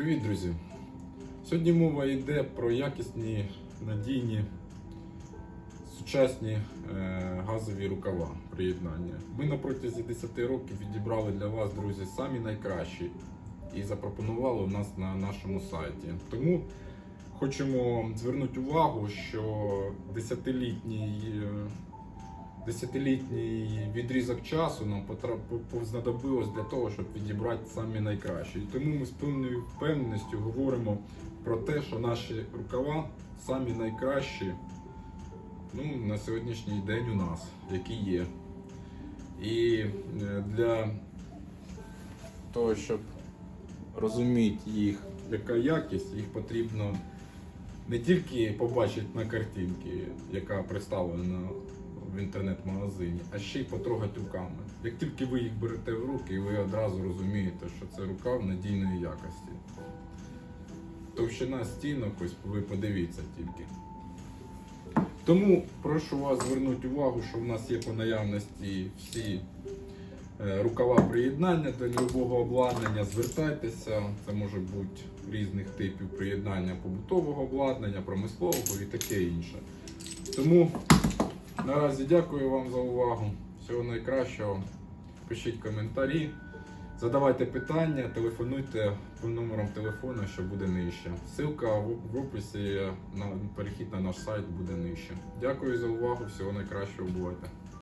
Привіт, друзі! Сьогодні мова йде про якісні, надійні, сучасні е, газові рукава приєднання. Ми на протязі 10 років відібрали для вас, друзі, самі найкращі і запропонували у нас на нашому сайті. Тому хочемо звернути увагу, що 10-літній е, Десятилітній відрізок часу нам знадобилось для того, щоб відібрати самі найкращі. І тому ми з повною впевненістю говоримо про те, що наші рукава самі найкращі ну, на сьогоднішній день у нас, які є. І е, для того, щоб розуміти їх, яка якість, їх потрібно не тільки побачити на картинці, яка представлена в інтернет-магазині, а ще й потрогати руками. Як тільки ви їх берете в руки, ви одразу розумієте, що це рукав надійної якості. Товщина стінок, ось ви подивіться тільки. Тому прошу вас звернути увагу, що в нас є по наявності всі е, рукава приєднання до любого обладнання. Звертайтеся, це може бути різних типів приєднання побутового обладнання, промислового і таке інше. Тому наразі дякую вам за увагу. Всього найкращого. Пишіть коментарі, задавайте питання, телефонуйте по номерам телефону, що буде нижче. Ссылка в описі на перехід на наш сайт буде нижче. Дякую за увагу, всього найкращого, бувайте.